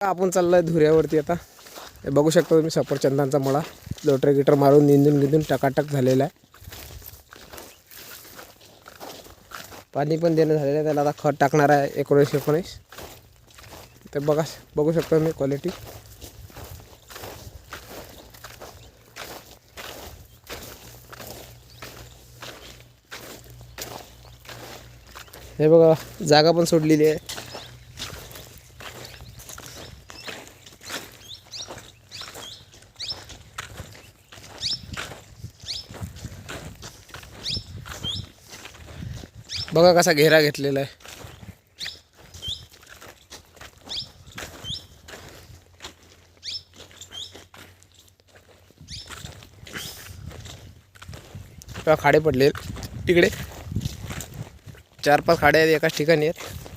आपण चाललोय धुऱ्यावरती आता. हे बघू शकता तुम्ही सफरचंदांचा मळा. लोटर गिटर मारून निंदून गिंदून टकाटक झालेला आहे. पाणी पण देणं झालेलं आहे त्याला आता खत टाकणार आहे एकोणीसशे एकोणीस. ते बघा बघू शकतो मी क्वालिटी हे बघा जागा पण सोडलेली आहे. बघा कसा घेरा घेतलेला आहे. खाडे पडले तिकडे चार पाच खाडे आहेत एकाच ठिकाणी आहेत.